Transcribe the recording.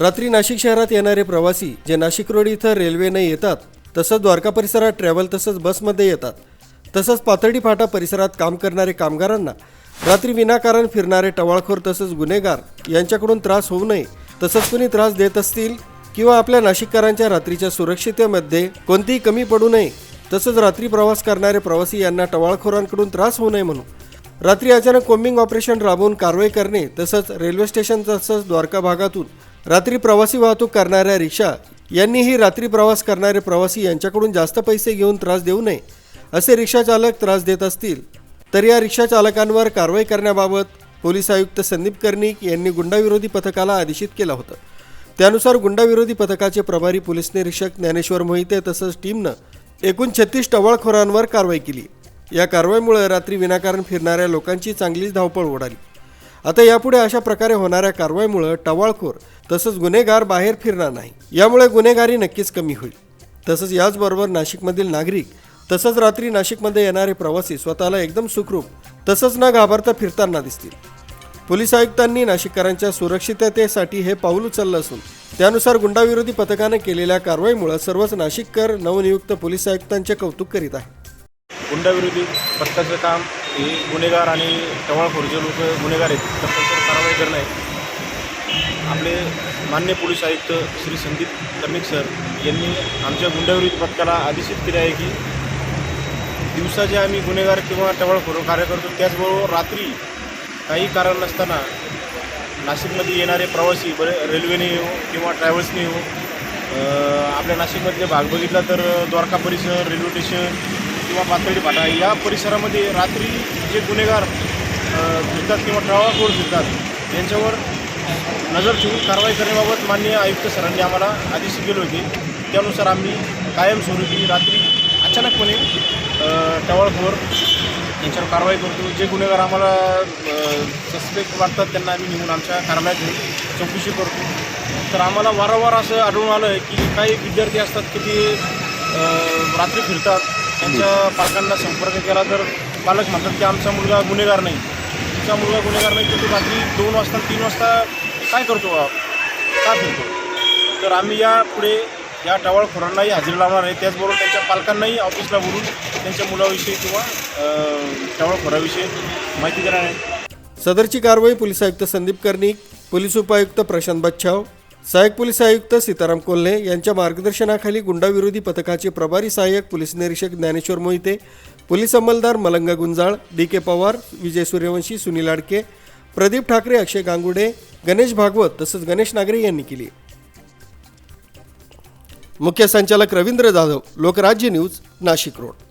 रात्री नाशिक शहरात येणारे प्रवासी जे नाशिक रोड इथं रेल्वेने येतात तसंच द्वारका परिसरात ट्रॅव्हल तसंच बसमध्ये येतात. तसंच पाथर्डी फाटा परिसरात काम करणारे कामगारांना रात्री विनाकारण फिरणारे टवाळखोर तसंच गुन्हेगार यांच्याकडून त्रास होऊ नये तसंच कुणी त्रास देत असतील किंवा आपल्या नाशिककरांच्या रात्रीच्या सुरक्षितेमध्ये कोणतीही कमी पडू नये तसंच रात्री प्रवास करणारे प्रवासी यांना टवाळखोरांकडून त्रास होऊ नये म्हणून. रात्री अचानक कोम्बिंग ऑपरेशन राबवून कारवाई करणे तसंच रेल्वे स्टेशन तसंच द्वारका भागातून रात्री प्रवासी वाहतूक करणाऱ्या रिक्षा यांनीही रात्री प्रवास करणारे प्रवासी यांच्याकडून जास्त पैसे घेऊन त्रास देऊ नये असे रिक्षाचालक त्रास देत असतील. तर या रिक्षाचालकांवर कारवाई करण्याबाबत पोलीस आयुक्त संदीप कर्णिक यांनी गुंडाविरोधी पथकाला आदेशित केलं होतं. त्यानुसार गुंडाविरोधी पथकाचे प्रभारी पोलीस निरीक्षक ज्ञानेश्वर मोहिते तसंच टीमनं एकूण छत्तीस टवाळखोरांवर कारवाई केली. या कारवाईमुळे रात्री विनाकारण फिरणाऱ्या लोकांची चांगलीच धावपळ उडाली आता यापुढे अशा प्रकारे होणाऱ्या कारवाईमुळे टवाळखोर तसंच गुन्हेगार बाहेर फिरणार नाही. यामुळे गुन्हेगारी नक्कीच कमी होईल. तसंच याचबरोबर नाशिकमधील नागरिक तसंच रात्री नाशिकमध्ये येणारे प्रवासी स्वतःला एकदम सुखरूप तसंच न घाबरता फिरताना दिसतील. पोलीस आयुक्तांनी नाशिककरांच्या सुरक्षिततेसाठी हे पाऊल उचललं असून त्यानुसार गुंडाविरोधी पथकानं केलेल्या कारवाईमुळे सर्वच नाशिककर नवनियुक्त पोलीस आयुक्तांचे कौतुक करीत आहे गुंडाविरोधी पथकाचं काम हे गुन्हेगार आणि टवाळखोर जे लोक गुन्हेगार आहेत. तर त्यांच्यावर कारवाई करणं आहे. आपले मान्य पोलीस आयुक्त श्री संदीप कर्णिक सर यांनी आमच्या गुंडाविरोधी पथकाला आदेशित केले आहे की दिवसा जे आम्ही गुन्हेगार किंवा टवाळखोर कार्य करतो त्याचबरोबर रात्री काही कारण नसताना नाशिकमध्ये येणारे प्रवासी बरे रेल्वेने येऊ किंवा ट्रॅव्हल्सने येऊ आपल्या नाशिकमधले भाग बघितला तर द्वारका परिसर रेल्वे स्टेशन किंवा पातळी फाटा या परिसरामध्ये रात्री जे गुन्हेगार फिरतात किंवा टळाखोड फिरतात यांच्यावर नजर ठेवून कारवाई करण्याबाबत माननीय आयुक्त सरांनी आम्हाला आदेश केले होते. त्यानुसार आम्ही कायमस्वरूपी रात्री अचानकपणे टवाळखोर यांच्यावर कारवाई करतो. जे गुन्हेगार आम्हाला सस्पेक्ट वाटतात त्यांना आम्ही नेऊन आमच्या कारवाईत घेऊन चौकशी करतो. तर आम्हाला वारंवार असं आढळून आलं आहे की काही विद्यार्थी असतात की ते रात्री फिरतात. त्यांच्या पालकांना संपर्क केला तर पालक म्हणतात की आमचा मुलगा गुन्हेगार नाही. तुमचा मुलगा गुन्हेगार नाही तर तो रात्री दोन वाजता तीन वाजता काय करतो बा? का फिरतो? तर आम्ही यापुढे या टवाळखोरांनाही हजेरी लावणार आहे. त्याचबरोबर त्यांच्या पालकांनाही ऑफिसला बोलून त्यांच्या मुलाविषयी किंवा टवाळखोराविषयी माहिती देणार आहे. सदरची कारवाई पोलीस आयुक्त संदीप कर्णिक पोलीस उपायुक्त प्रशांत बच्छाव सहाय्यक पोलीस आयुक्त सीताराम कोल्हे यांच्या मार्गदर्शनाखाली गुंडाविरोधी पथकाचे प्रभारी सहाय्यक पोलीस निरीक्षक ज्ञानेश्वर मोहिते पोलीस अंमलदार मलंगा गुंजाळ डी के पवार विजय सूर्यवंशी सुनील आडके प्रदीप ठाकरे अक्षय गांगुडे गणेश भागवत तसंच गणेश नागरे यांनी केली. मुख्य संचालक रवींद्र जाधव लोकराज्य न्यूज नाशिक रोड.